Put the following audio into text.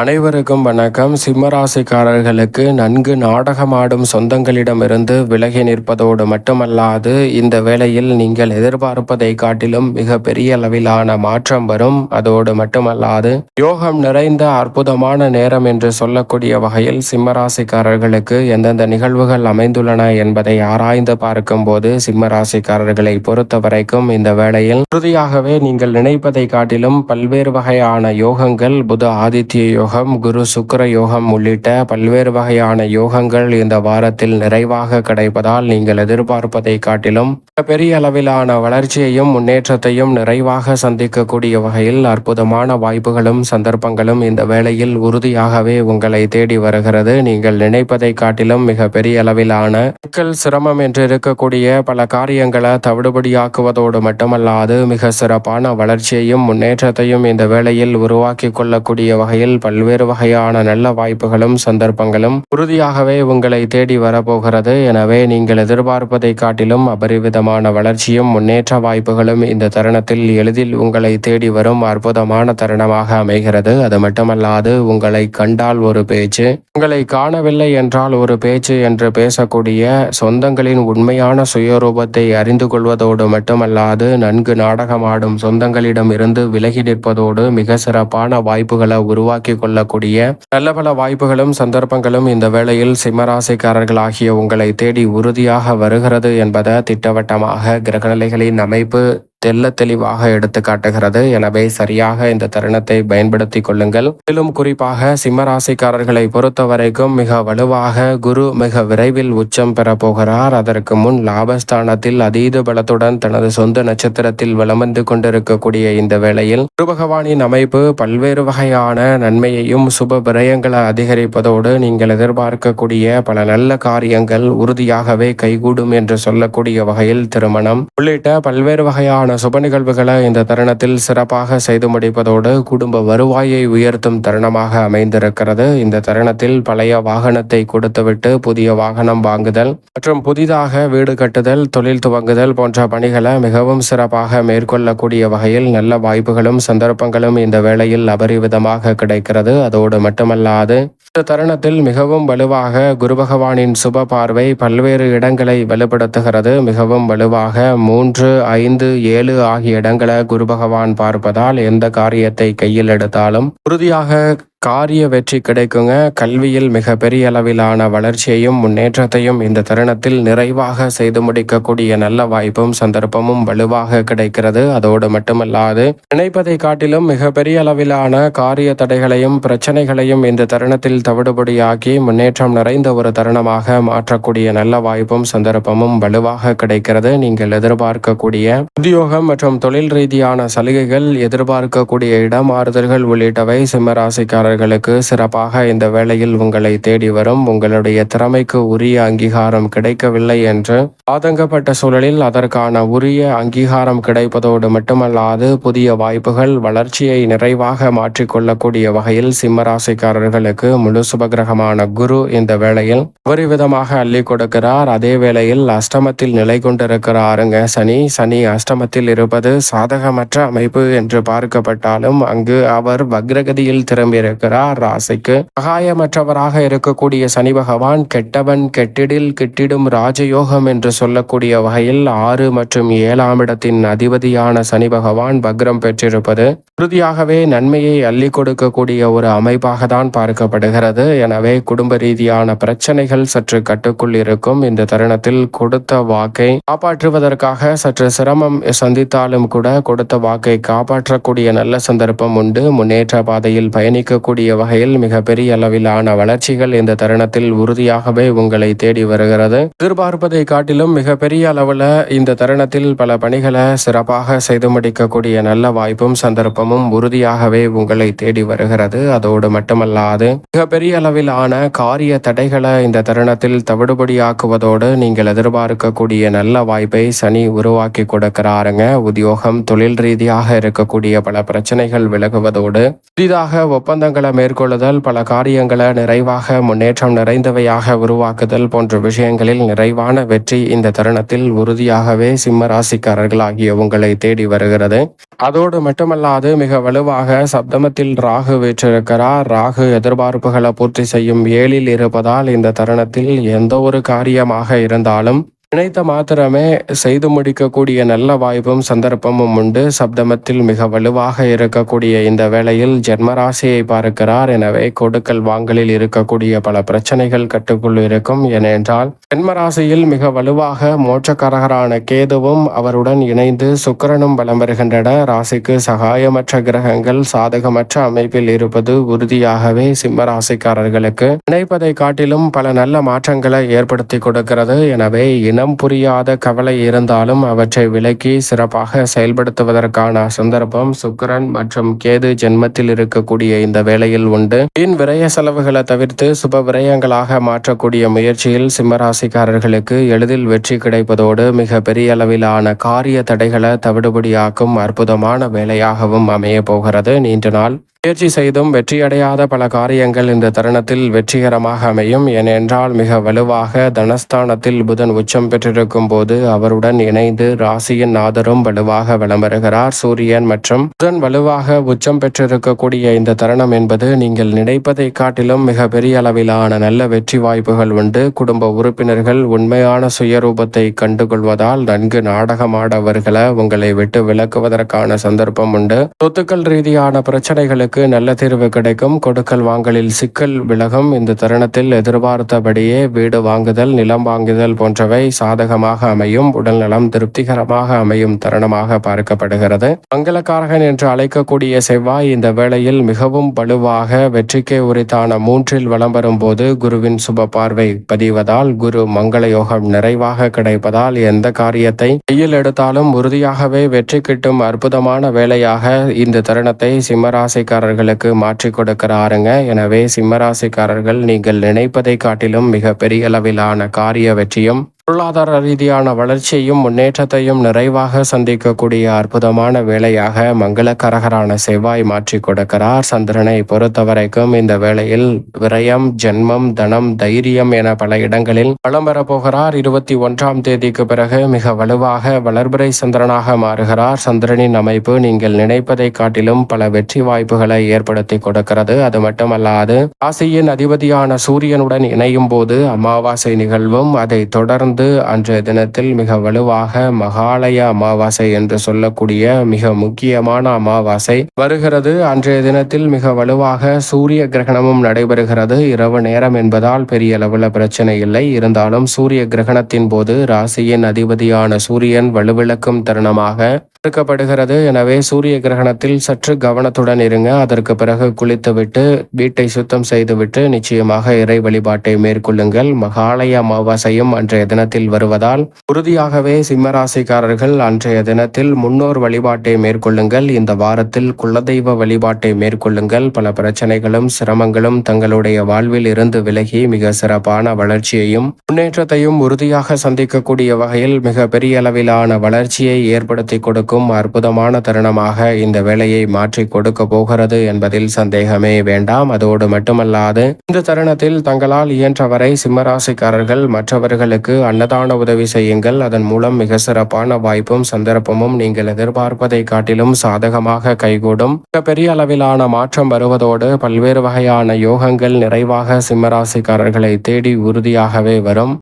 அனைவருக்கும் வணக்கம். சிம்மராசிக்காரர்களுக்கு நன்கு நாடகமாடும் சொந்தங்களிடமிருந்து விலகி நிற்பதோடு மட்டுமல்லாது இந்த வேளையில் நீங்கள் எதிர்பார்ப்பதை காட்டிலும் மிக பெரிய அளவிலான மாற்றம் வரும். அதோடு மட்டுமல்லாது யோகம் நிறைந்த அற்புதமான நேரம் என்று சொல்லக்கூடிய வகையில் சிம்மராசிக்காரர்களுக்கு எந்தெந்த நிகழ்வுகள் அமைந்துள்ளன என்பதை ஆராய்ந்து பார்க்கும்போது சிம்மராசிக்காரர்களை பொறுத்த வரைக்கும் இந்த வேளையில் உறுதியாகவே நீங்கள் நினைப்பதை காட்டிலும் பல்வேறு வகையான யோகங்கள் புத ஆதித்ய யோகம் குரு சுக்கர யோகம் உள்ளிட்ட பல்வேறு வகையான யோகங்கள் இந்த வாரத்தில் நிறைவாக கிடைப்பதால் நீங்கள் எதிர்பார்ப்பதை காட்டிலும் பெரிய அளவிலான வளர்ச்சியையும் முன்னேற்றத்தையும் நிறைவாக சந்திக்கக்கூடிய வகையில் அற்புதமான வாய்ப்புகளும் சந்தர்ப்பங்களும் இந்த வேளையில் உறுதியாகவே உங்களை தேடி வருகிறது. நீங்கள் நினைப்பதை காட்டிலும் மிக பெரிய அளவிலான மக்கள் சிரமம் என்று இருக்கக்கூடிய பல காரியங்களை தவிடுபடியாக்குவதோடு மட்டுமல்லாது மிக சிறப்பான வளர்ச்சியையும் முன்னேற்றத்தையும் இந்த வேளையில் உருவாக்கி கொள்ளக்கூடிய வகையில் பல்வேறு வகையான நல்ல வாய்ப்புகளும் சந்தர்ப்பங்களும் உறுதியாகவே உங்களை தேடி வரப்போகிறது. எனவே நீங்கள் எதிர்பார்ப்பதை காட்டிலும் அபரிவிதமான வளர்ச்சியும் முன்னேற்ற வாய்ப்புகளும் இந்த தருணத்தில் எளிதில் உங்களை தேடி வரும் அற்புதமான தருணமாக அமைகிறது. அது மட்டுமல்லாது உங்களை கண்டால் ஒரு பேச்சு உங்களை காணவில்லை என்றால் ஒரு பேச்சு என்று பேசக்கூடிய சொந்தங்களின் உண்மையான சுயரூபத்தை அறிந்து கொள்வதோடு மட்டுமல்லாது நன்கு நாடகமாடும் சொந்தங்களிடம் இருந்து விலகி நிற்பதோடு மிக சிறப்பான வாய்ப்புகளை உருவாக்கி கொள்ளக்கூடிய நல்ல பல வாய்ப்புகளும் சந்தர்ப்பங்களும் இந்த வேளையில் சிம்மராசிக்காரர்கள் ஆகிய உங்களை தேடி உறுதியாக வருகிறது என்பதை திட்டவட்டமாக கிரகநிலைகளின் அமைப்பு தெல்ல தெளிவாக எடுத்து காட்டுகிறது. எனவே சரியாக இந்த தருணத்தை பயன்படுத்தி கொள்ளுங்கள். மேலும் குறிப்பாக சிம்மராசிக்காரர்களை பொறுத்த வரைக்கும் மிக வலுவாக குரு மிக விரைவில் உச்சம் பெற போகிறார். அதற்கு முன் லாபஸ்தானத்தில் அதீத பலத்துடன் தனது சொந்த நட்சத்திரத்தில் வளம் கொண்டிருக்கக்கூடிய இந்த வேளையில் குரு பகவானின் அமைப்பு பல்வேறு வகையான நன்மையையும் சுப விரயங்களை அதிகரிப்பதோடு நீங்கள் எதிர்பார்க்கக்கூடிய பல நல்ல காரியங்கள் உறுதியாகவே கைகூடும் என்று சொல்லக்கூடிய வகையில் திருமணம் உள்ளிட்ட பல்வேறு வகையான சுப நிகழ்வுகளை இந்த தருணத்தில் சிறப்பாக செய்து முடிப்பதோடு குடும்ப வருவாயை உயர்த்தும் தருணமாக அமைந்திருக்கிறது. இந்த தருணத்தில் பழைய வாகனத்தை கொடுத்துவிட்டு புதிய வாகனம் வாங்குதல் மற்றும் புதிதாக வீடு கட்டுதல் தொழில் துவங்குதல் போன்ற பணிகளை மிகவும் சிறப்பாக மேற்கொள்ளக்கூடிய வகையில் நல்ல வாய்ப்புகளும் சந்தர்ப்பங்களும் இந்த வேளையில் அபரிவிதமாக கிடைக்கிறது. அதோடு மட்டுமல்லாது இந்த தருணத்தில் மிகவும் வலுவாக குரு பகவானின் சுப பார்வை பல்வேறு இடங்களை வலுப்படுத்துகிறது. மிகவும் வலுவாக மூன்று ஐந்து ஏழு ஆகிய இடங்களை குரு பகவான் பார்ப்பதால் எந்த காரியத்தை கையில் எடுத்தாலும் உறுதியாக காரிய வெற்றி கிடைக்குங்க. கல்வியில் மிகப்பெரிய அளவிலான வளர்ச்சியையும் முன்னேற்றத்தையும் இந்த தருணத்தில் நிறைவாக செய்து முடிக்கக்கூடிய நல்ல வாய்ப்பும் சந்தர்ப்பமும் வலுவாக கிடைக்கிறது. அதோடு மட்டுமல்லாது நினைப்பதை காட்டிலும் மிகப்பெரிய அளவிலான காரிய தடைகளையும் பிரச்சனைகளையும் இந்த தருணத்தில் தவிடுபடியாக்கி முன்னேற்றம் நிறைந்த ஒரு தருணமாக மாற்றக்கூடிய நல்ல வாய்ப்பும் சந்தர்ப்பமும் வலுவாக கிடைக்கிறது. நீங்கள் எதிர்பார்க்கக்கூடிய உத்தியோகம் மற்றும் தொழில் ரீதியான சலுகைகள் எதிர்பார்க்கக்கூடிய இடமாறுதல்கள் உள்ளிட்டவை சிம்மராசிக்காரர்கள் அவர்களுக்கு சிறப்பாக இந்த வேளையில் உங்களை தேடி வரும். உங்களுடைய திறமைக்கு உரிய அங்கீகாரம் கிடைக்கவில்லை என்று ஆதங்கப்பட்ட சூழலில் அதற்கான உரிய அங்கீகாரம் கிடைப்பதோடு மட்டுமல்லாது புதிய வாய்ப்புகள் வளர்ச்சியை நிறைவாக மாற்றிக்கொள்ளக்கூடிய வகையில் சிம்மராசிக்காரர்களுக்கு முழு சுபகிரகமான குரு இந்த வேளையில் ஒரு விதமாக அள்ளி கொடுக்கிறார். அதே வேளையில் அஷ்டமத்தில் நிலை கொண்டிருக்கிறாருங்க சனி. சனி அஷ்டமத்தில் இருப்பது சாதகமற்ற அமைப்பு என்று பார்க்கப்பட்டாலும் அங்கு அவர் வக்ரகதியில் திரும்பியிருக்கிறார். இருக்கிறார் ராசிக்கு. சகாயமற்றவராக இருக்கக்கூடிய சனி பகவான் கெட்டவன் கெட்டிடில் கிட்டிடும் ராஜயோகம் என்று சொல்லக்கூடிய வகையில் ஆறு மற்றும் ஏழாம் இடத்தின் அதிபதியான சனி பகவான் பக்ரம் பெற்றிருப்பது உறுதியாகவே நன்மையை அள்ளி கொடுக்கக்கூடிய ஒரு அமைப்பாக தான் பார்க்கப்படுகிறது. எனவே குடும்ப ரீதியான பிரச்சனைகள் சற்று கட்டுக்குள் இருக்கும். இந்த தருணத்தில் கொடுத்த வாக்கை காப்பாற்றுவதற்காக சற்று சிரமம் சந்தித்தாலும் கூட கொடுத்த வாக்கை காப்பாற்றக்கூடிய நல்ல சந்தர்ப்பம் உண்டு. முன்னேற்ற பாதையில் பயணிக்க கூடிய வகையில் மிகப்பெரிய அளவிலான வளர்ச்சிகள் இந்த தருணத்தில் உறுதியாகவே உங்களை தேடி வருகிறது. எதிர்பார்ப்பதை காட்டிலும் மிகப்பெரிய அளவில் இந்த தருணத்தில் பல பணிகளை சிறப்பாக செய்து முடிக்கக்கூடிய நல்ல வாய்ப்பும் சந்தர்ப்பமும் உறுதியாகவே உங்களை தேடி வருகிறது. அதோடு மட்டுமல்லாது மிகப்பெரிய அளவிலான காரிய தடைகளை இந்த தருணத்தில் தவிடுபடியாக்குவதோடு நீங்கள் எதிர்பார்க்கக்கூடிய நல்ல வாய்ப்பை சனி உருவாக்கி கொடுக்கிறாருங்க. உத்தியோகம் தொழில் ரீதியாக இருக்கக்கூடிய பல பிரச்சனைகள் விலகுவதோடு புதிதாக ஒப்பந்தங்கள் மாற்றங்களை மேற்கொள்ளுதல் பல காரியங்களை நிறைவாக முன்னேற்றம் நிறைந்தவையாக உருவாக்குதல் போன்ற விஷயங்களில் நிறைவான வெற்றி இந்த தருணத்தில் உறுதியாகவே சிம்ம ராசிக்காரர்கள் ஆகிய உங்களை தேடி வருகிறது. அதோடு மட்டுமல்லாது மிக வலுவாக சப்தமத்தில் ராகு வீற்றிருக்கிறார். ராகு எதிர்பார்ப்புகளை பூர்த்தி செய்யும் ஏழில் இருப்பதால் இந்த தருணத்தில் எந்த ஒரு காரியமாக இருந்தாலும் நினைத்த மாத்திரமே செய்து முடிக்கக்கூடிய நல்ல வாய்ப்பும் சந்தர்ப்பமும் உண்டு. சப்தமத்தில் மிக வலுவாக இருக்கக்கூடிய இந்த வேளையில் ஜென்மராசியை பார்க்கிறார் எனவே கொடுக்கல் வாங்கலில் இருக்கக்கூடிய பல பிரச்சனைகள் கட்டுக்குள் இருக்கும். ஏனென்றால் ஜென்மராசியில் மிக வலுவாக மோட்சக்காரகரான கேதுவும் அவருடன் இணைந்து சுக்கரனும் பலம் வருகின்றன. ராசிக்கு சகாயமற்ற கிரகங்கள் சாதகமற்ற அமைப்பில் இருப்பது உறுதியாகவே சிம்ம ராசிக்காரர்களுக்கு நினைப்பதை காட்டிலும் பல நல்ல மாற்றங்களை ஏற்படுத்தி கொடுக்கிறது. எனவே இன இனம் புரியாத கவலை இருந்தாலும் அவற்றை விலக்கி சிறப்பாக செயல்படுத்துவதற்கான சந்தர்ப்பம் சுக்கரன் மற்றும் கேது ஜென்மத்தில் இருக்கக்கூடிய இந்த வேளையில் உண்டு. வீண் விரய செலவுகளை தவிர்த்து சுப விரயங்களாக மாற்றக்கூடிய முயற்சியில் சிம்மராசிக்காரர்களுக்கு எளிதில் வெற்றி கிடைப்பதோடு மிக பெரிய அளவிலான காரிய தடைகளை தவிடுபடியாக்கும் அற்புதமான வேலையாகவும் அமைய போகிறது. நீண்ட நாள் முயற்சி செய்தும் வெற்றியடையாத பல காரியங்கள் இந்த தருணத்தில் வெற்றிகரமாக அமையும். ஏனென்றால் மிக வலுவாக தனஸ்தானத்தில் புதன் உச்சம் பெற்றிருக்கும் போது அவருடன் இணைந்து ராசியின் நாதரும் வலுவாக வலம் வருகிறார். சூரியன் மற்றும் புதன் வலுவாக உச்சம் பெற்றிருக்கக்கூடிய இந்த தருணம் என்பது நீங்கள் நினைப்பதை காட்டிலும் மிக பெரிய அளவிலான நல்ல வெற்றி வாய்ப்புகள் உண்டு. குடும்ப உறுப்பினர்கள் உண்மையான சுயரூபத்தை கண்டுகொள்வதால் நன்கு நாடகமாடவர்களை உங்களை விட்டு விலக்குவதற்கான சந்தர்ப்பம் உண்டு. சொத்துக்கள் ரீதியான பிரச்சனைகளுக்கு உங்களுக்கு நல்ல தீர்வு கிடைக்கும். கொடுக்கல் வாங்கலில் சிக்கல் விலகும். இந்த தருணத்தில் எதிர்பார்த்தபடியே வீடு வாங்குதல் நிலம் வாங்குதல் போன்றவை சாதகமாக அமையும். உடல் நலம் திருப்திகரமாக அமையும் தருணமாக பார்க்கப்படுகிறது. மங்களக்காரகன் என்று அழைக்கக்கூடிய செவ்வாய் இந்த வேளையில் மிகவும் வலுவாக வெற்றிக்கே உரித்தான மூன்றில் வலம் வரும்போது குருவின் சுப பார்வை பதிவதால் குரு மங்கள யோகம் நிறைவாக கிடைப்பதால் எந்த காரியத்தை கையில் எடுத்தாலும் உறுதியாகவே வெற்றி கிட்டும் அற்புதமான வேலையாக இந்த தருணத்தை சிம்மராசிக்கார ராசிக்காரர்களுக்கு மாற்றி கொடுக்கிறாருங்க. எனவே சிம்மராசிக்காரர்கள் நீங்கள் நினைப்பதை காட்டிலும் மிக பெரிய அளவிலான காரிய வெற்றியும் பொருளாதார ரீதியான வளர்ச்சியையும் முன்னேற்றத்தையும் நிறைவாக சந்திக்கக்கூடிய அற்புதமான வேலையாக மங்களகரகரான செவ்வாய் மாற்றி கொடுக்கிறார். சந்திரனை பொறுத்தவரைக்கும் இந்த வேளையில் விரயம் ஜென்மம் தனம் தைரியம் என பல இடங்களில் வளம் பெறப்போகிறார் இருபத்தி ஒன்றாம் தேதிக்கு பிறகு மிக வலுவாக வளர்பிறை சந்திரனாக மாறுகிறார். சந்திரனின் அமைப்பு நீங்கள் நினைப்பதை காட்டிலும் பல வெற்றி வாய்ப்புகளை ஏற்படுத்தி கொடுக்கிறது. அது மட்டுமல்லாது ராசியின் அதிபதியான சூரியனுடன் இணையும் போது அமாவாசை நிகழ்வும் அதை தொடர்ந்து தொடர்ந்து அன்றைய தினத்தில் மிக வலுவாக மகாலய அமாவாசை என்று சொல்லக்கூடிய மிக முக்கியமான அமாவாசை வருகிறது. அன்றைய தினத்தில் மிக வலுவாக சூரிய கிரகணமும் நடைபெறுகிறது. இரவு நேரம் என்பதால் பெரிய அளவில் பிரச்சனை இல்லை. இருந்தாலும் சூரிய கிரகணத்தின் போது ராசியின் அதிபதியான சூரியன் வலுவிளக்கும் தருணமாக தடுக்கப்படுகிறது எனவே சூரிய கிரகணத்தில் சற்று கவனத்துடன் இருங்க. அதற்கு பிறகு குளித்துவிட்டு வீட்டை சுத்தம் செய்துவிட்டு நிச்சயமாக இறை வழிபாட்டை மேற்கொள்ளுங்கள். மகாலய அமாவாசையும் அன்றைய தினத்தில் வருவதால் உறுதியாகவே சிம்மராசிக்காரர்கள் அன்றைய தினத்தில் முன்னோர் வழிபாட்டை மேற்கொள்ளுங்கள். இந்த வாரத்தில் குலதெய்வ வழிபாட்டை மேற்கொள்ளுங்கள். பல பிரச்சனைகளும் சிரமங்களும் தங்களுடைய வாழ்வில் இருந்து விலகி மிக சிறப்பான வளர்ச்சியையும் முன்னேற்றத்தையும் உறுதியாக சந்திக்கக்கூடிய வகையில் மிக பெரிய அளவிலான வளர்ச்சியை ஏற்படுத்தி கொடுக்கும் அனைவருக்கும் அற்புதமான தருணமாக இந்த வேலையை மாற்றி கொடுக்க போகிறது என்பதில் சந்தேகமே வேண்டாம். அதோடு மட்டுமல்லாது இந்த தருணத்தில் தங்களால் இயன்றவரை சிம்மராசிக்காரர்கள் மற்றவர்களுக்கு அன்னதான உதவி செய்யுங்கள். அதன் மூலம் மிக சிறப்பான வாய்ப்பும் சந்தர்ப்பமும் நீங்கள் எதிர்பார்ப்பதை காட்டிலும் சாதகமாக கைகூடும். பெரிய அளவிலான மாற்றம் வருவதோடு பல்வேறு வகையான யோகங்கள் நிறைவாக சிம்மராசிக்காரர்களை தேடி உறுதியாகவே வரும்.